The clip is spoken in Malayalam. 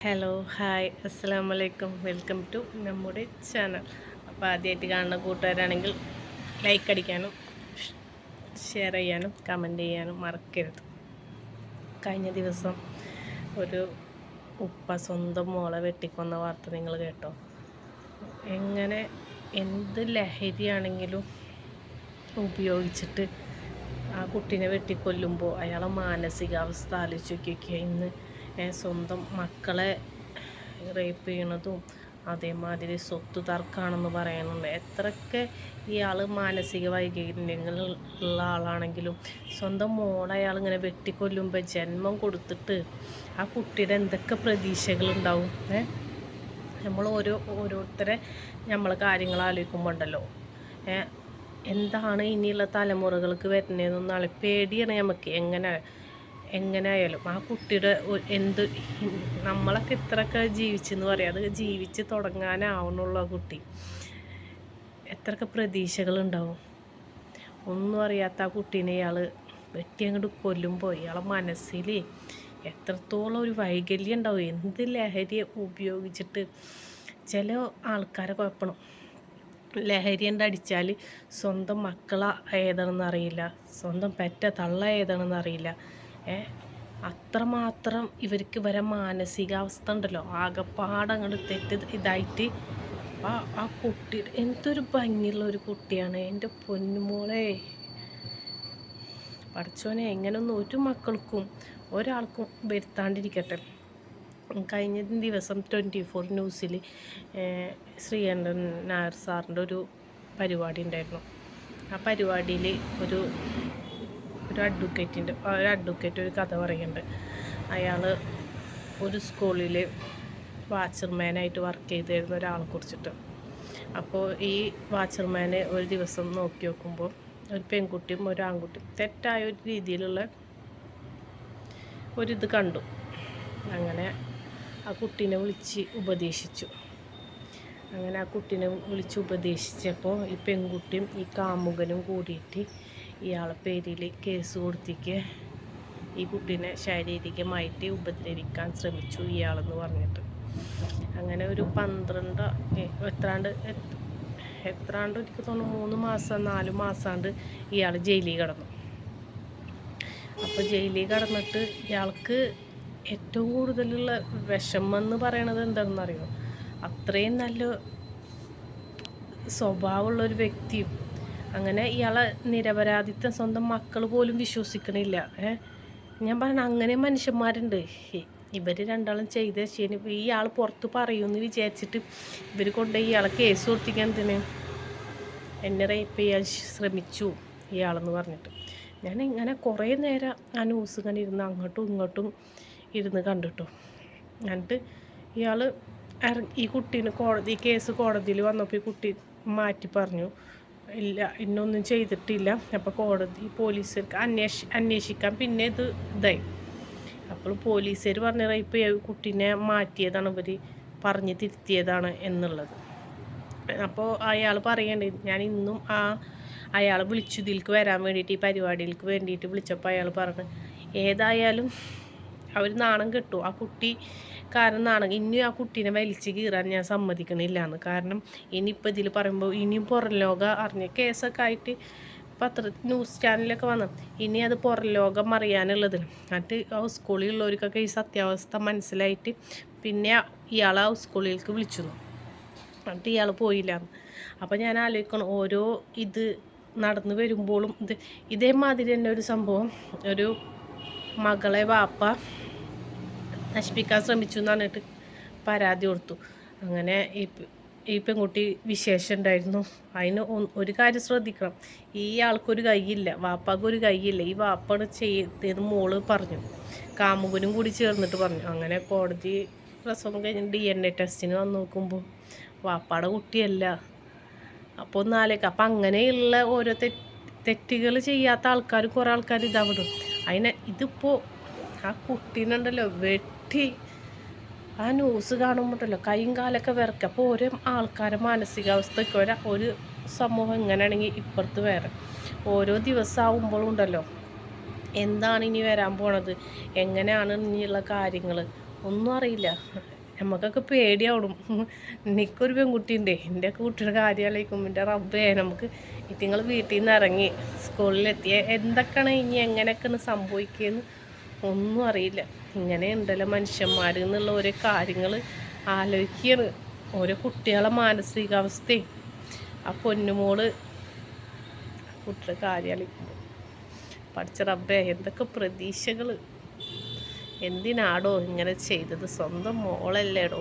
ഹലോ ഹായ് അസ്സാം വലൈക്കും വെൽക്കം ടു നമ്മുടെ ചാനൽ അപ്പോൾ ആദ്യമായിട്ട് കാണുന്ന കൂട്ടുകാരാണെങ്കിൽ ലൈക്ക് അടിക്കാനും ഷെയർ ചെയ്യാനും കമന്റ് ചെയ്യാനും മറക്കരുത്. കഴിഞ്ഞ ദിവസം ഒരു ഉപ്പ സ്വന്തം മോളെ വെട്ടിക്കൊന്ന വാർത്ത നിങ്ങൾ കേട്ടോ? എങ്ങനെ എന്ത് ലഹരിയാണെങ്കിലും ഉപയോഗിച്ചിട്ട് ആ കുട്ടീനെ വെട്ടിക്കൊല്ലുമ്പോൾ അയാളെ മാനസികാവസ്ഥ ആലോചിക്കുകയൊക്കെ ഇന്ന് സ്വന്തം മക്കളെ റേപ്പ് ചെയ്യണതും അതേമാതിരി സ്വത്ത് തർക്കമാണെന്ന് പറയുന്നുണ്ട്. എത്രയൊക്കെ ഇയാൾ മാനസിക വൈകല്യങ്ങൾ ഉള്ള ആളാണെങ്കിലും സ്വന്തം മോളെ അയാൾ ഇങ്ങനെ വെട്ടിക്കൊല്ലുമ്പോൾ ജന്മം കൊടുത്തിട്ട് ആ കുട്ടിയുടെ എന്തൊക്കെ പ്രതീക്ഷകളുണ്ടാവും ഏ? നമ്മൾ ഓരോ ഓരോരുത്തരെ നമ്മൾ കാര്യങ്ങൾ ആലോചിക്കുമ്പോൾ ഉണ്ടല്ലോ എന്താണ് ഇനിയുള്ള തലമുറകൾക്ക് വരുന്നതെന്ന് നാളെ പേടിയാണ് നമുക്ക് എങ്ങനെ എങ്ങനെ ആയാലും ആ കുട്ടിയുടെ എന്ത് നമ്മളൊക്കെ ഇത്രയൊക്കെ ജീവിച്ചെന്ന് പറയാം. അത് ജീവിച്ച് തുടങ്ങാനാവണുള്ള കുട്ടി. എത്രയൊക്കെ പ്രതീക്ഷകളുണ്ടാവും. ഒന്നും അറിയാത്ത ആ കുട്ടീനെ ഇയാൾ വെട്ടി അങ്ങോട്ട് കൊല്ലുമ്പോൾ ഇയാളെ മനസ്സിൽ എത്രത്തോളം ഒരു വൈകല്യം ഉണ്ടാവും. എന്ത് ലഹരി ഉപയോഗിച്ചിട്ട് ചില ആൾക്കാരെ കുഴപ്പണം. ലഹരി അടിച്ചാൽ സ്വന്തം മക്കളെ ഏതാണെന്ന് അറിയില്ല. സ്വന്തം പെറ്റ തള്ള ഏതാണെന്ന് അറിയില്ല. ഏ? അത്രമാത്രം ഇവർക്ക് വരെ മാനസികാവസ്ഥ ഉണ്ടല്ലോ. ആകെപ്പാടെ അങ്ങോട്ട് തെറ്റ് ഇതായിട്ട് ആ ആ കുട്ടി എന്തൊരു ഭംഗിയുള്ള ഒരു കുട്ടിയാണ്. എന്റെ പൊന്നുമോളെ. പഠിച്ചോനെ എങ്ങനെയൊന്നും ഒരു മക്കൾക്കും ഒരാൾക്കും വരുത്താണ്ടിരിക്കട്ടെ. കഴിഞ്ഞ ദിവസം ട്വന്റി ഫോർ ന്യൂസിൽ ശ്രീകണ്ഠൻ നായർ സാറിന്റെ ഒരു പരിപാടി ഉണ്ടായിരുന്നു. ആ പരിപാടിയിൽ ഒരു ഒരു അഡ്വക്കേറ്റിന്റെ ഒരു അഡ്വക്കേറ്റ് ഒരു കഥ പറയുന്നുണ്ട്. അയാൾ ഒരു സ്കൂളിൽ വാച്ചർമാനായിട്ട് വർക്ക് ചെയ്തിരുന്ന ഒരാളെ കുറിച്ചിട്ട്. അപ്പോൾ ഈ വാച്ചർമാനെ ഒരു ദിവസം നോക്കി നോക്കുമ്പോൾ ഒരു പെൺകുട്ടിയും ഒരു ആൺകുട്ടിയും തെറ്റായ ഒരു രീതിയിലുള്ള ഒരിത് കണ്ടു. അങ്ങനെ ആ കുട്ടീനെ വിളിച്ച് ഉപദേശിച്ചു. അങ്ങനെ ആ കുട്ടീനെ വിളിച്ച് ഉപദേശിച്ചപ്പോൾ ഈ പെൺകുട്ടിയും ഈ കാമുകനും കൂടിയിട്ട് ഇയാളെ പേരിൽ കേസ് കൊടുത്തിക്ക്. ഈ കുട്ടീനെ ശാരീരികമായിട്ട് ഉപദ്രവിക്കാൻ ശ്രമിച്ചു ഇയാളെന്ന് പറഞ്ഞിട്ട്. അങ്ങനെ ഒരു പന്ത്രണ്ട് എത്രാണ്ട് എത്ര- എത്രാണ്ട് എനിക്ക് തോന്നുന്നു മൂന്ന് മാസം നാല് മാസമാണ്ട് ഇയാൾ ജയിലിൽ കിടന്നു. അപ്പോൾ ജയിലിൽ കിടന്നിട്ട് ഇയാൾക്ക് ഏറ്റവും കൂടുതലുള്ള വിഷമം എന്ന് പറയണത് എന്താണെന്നറിയോ? അത്രയും നല്ല സ്വഭാവമുള്ള ഒരു വ്യക്തിയും അങ്ങനെ ഇയാളെ നിരപരാധിത്വം സ്വന്തം മക്കൾ പോലും വിശ്വസിക്കണില്ല. ഞാൻ പറഞ്ഞ അങ്ങനെ മനുഷ്യന്മാരുണ്ട്. ഇവർ രണ്ടാളും ചെയ്ത ശരി ആൾ പുറത്ത് പറയുമെന്ന് വിചാരിച്ചിട്ട് ഇവർ കൊണ്ടുപോയി ഇയാളെ കേസ് കൊടുത്തിക്കാൻ എന്തിന്? എന്നെ റേപ്പ് ചെയ്യാൻ ശ്രമിച്ചു ഇയാളെന്ന് പറഞ്ഞിട്ട്. ഞാൻ ഇങ്ങനെ കുറേ നേരം ആ ന്യൂസ് ഇങ്ങനെ ഇരുന്ന് അങ്ങോട്ടും ഇങ്ങോട്ടും ഇരുന്ന് കണ്ടിട്ടു. എന്നിട്ട് ഇയാൾ ഇറങ്ങി ഈ കുട്ടീനെ കോടതി കേസ് കോടതിയിൽ വന്നപ്പോൾ ഈ കുട്ടി മാറ്റി പറഞ്ഞു. ഇല്ല ഇന്നൊന്നും ചെയ്തിട്ടില്ല. അപ്പോൾ കോടതി പോലീസുകാർക്ക് അന്വേഷ അന്വേഷിക്കാൻ പിന്നെ ഇത് ഇതായി. അപ്പോൾ പോലീസുകാർ പറഞ്ഞ ഇപ്പോൾ കുട്ടീനെ മാറ്റിയതാണ് ഇവർ പറഞ്ഞ് തിരുത്തിയതാണ് എന്നുള്ളത്. അപ്പോൾ അയാൾ പറയേണ്ടത് ഞാൻ ഇന്നും ആ അയാൾ വിളിച്ചു ഇതിലേക്ക് വരാൻ വേണ്ടിയിട്ട് ഈ പരിപാടിയിലേക്ക് വേണ്ടിയിട്ട് വിളിച്ചപ്പോൾ അയാൾ പറഞ്ഞു ഏതായാലും അവർ നാണം കെട്ടു. ആ കുട്ടി കാരണം നാണം ഇനിയും ആ കുട്ടീനെ വലിച്ച് കീറാൻ ഞാൻ സമ്മതിക്കണില്ല എന്ന് കാരണം ഇനിയിപ്പോൾ ഇതിൽ പറയുമ്പോൾ ഇനിയും പുറം ലോകം അറിഞ്ഞ കേസൊക്കെ ആയിട്ട് പത്ര ന്യൂസ് ചാനലൊക്കെ വന്നു. ഇനി അത് പുറം ലോകം അറിയാനുള്ളത്. എന്നിട്ട് ആ സ്കൂളിലുള്ളവർക്കൊക്കെ ഈ സത്യാവസ്ഥ മനസ്സിലായിട്ട് പിന്നെ ഇയാൾ ആ സ്കൂളിലേക്ക് വിളിച്ചു. എന്നിട്ട് ഇയാൾ പോയില്ല അപ്പോൾ ഞാൻ ആലോചിക്കണം ഓരോ ഇത് നടന്നു വരുമ്പോഴും ഇത് ഇതേമാതിരി തന്നെ ഒരു സംഭവം. ഒരു മകളെ വാപ്പ നശിപ്പിക്കാൻ ശ്രമിച്ചു എന്ന് പറഞ്ഞിട്ട് പരാതി കൊടുത്തു. അങ്ങനെ ഈ ഈ പെൺകുട്ടി വിശേഷം ഉണ്ടായിരുന്നു. അതിന് ഒരു കാര്യം ശ്രദ്ധിക്കണം. ഈ ആൾക്കൊരു കൈയില്ല വാപ്പാക്കൊരു കൈയില്ല. ഈ വാപ്പാണ് ചെയ്തത് മോൾ പറഞ്ഞു. കാമുകനും കൂടി ചേർന്നിട്ട് പറഞ്ഞു. അങ്ങനെ കോടതി പ്രസവം കഴിഞ്ഞ് ഡി എൻ എ ടെസ്റ്റിന് വന്ന് നോക്കുമ്പോൾ വാപ്പാടെ കുട്ടിയല്ല. അപ്പോൾ ഒന്നാലേക്ക് അപ്പം അങ്ങനെയുള്ള ഓരോ തെറ്റ് തെറ്റുകൾ ചെയ്യാത്ത ആൾക്കാർ കുറേ ആൾക്കാർ ഇതാവിടും അതിനെ ഇതിപ്പോൾ ആ കുട്ടീനുണ്ടല്ലോ വെട്ടി. ആ ന്യൂസ് കാണുമ്പോഴല്ലോ കൈയും കാലൊക്കെ വിറക്കുക അപ്പോൾ ഓരോ ആൾക്കാരുടെ മാനസികാവസ്ഥയ്ക്ക് ഒരു ഒരു സമൂഹം ഇങ്ങനെയാണെങ്കിൽ ഇപ്പുറത്ത് വേറെ. ഓരോ ദിവസം ആവുമ്പോഴും ഉണ്ടല്ലോ എന്താണ് ഇനി വരാൻ പോണത്? എങ്ങനെയാണ് ഇനിയുള്ള കാര്യങ്ങൾ ഒന്നും അറിയില്ല. നമുക്കൊക്കെ പേടിയാവണം. എനിക്കൊരു പെൺകുട്ടിയുണ്ടേ. എന്റെ കുട്ടിയുടെ കാര്യം ആലോചിക്കുമ്പോൾ എന്റെ റബ്ബേ നമുക്ക് ഇത്തിങ്ങൾ വീട്ടിൽ നിന്ന് ഇറങ്ങി സ്കൂളിലെത്തി എന്തൊക്കെയാണ് ഇനി എങ്ങനെയൊക്കെയാണ് സംഭവിക്കുകയെന്ന് ഒന്നും അറിയില്ല. ഇങ്ങനെ ഉണ്ടല്ലോ മനുഷ്യന്മാരിൽ എന്നുള്ള ഓരോ കാര്യങ്ങൾ ആലോചിക്കുകയാണ് ഓരോ കുട്ടികളെ മാനസികാവസ്ഥയും ആ പൊന്നുമോൾ കുട്ടിയുടെ കാര്യം ആലോചിക്കുമ്പോൾ പഠിച്ച റബ്ബേ എന്തൊക്കെ പ്രതീക്ഷകൾ എന്തിനാടോ ഇങ്ങനെ ചെയ്തത്? സ്വന്തം മോളല്ലേടോ?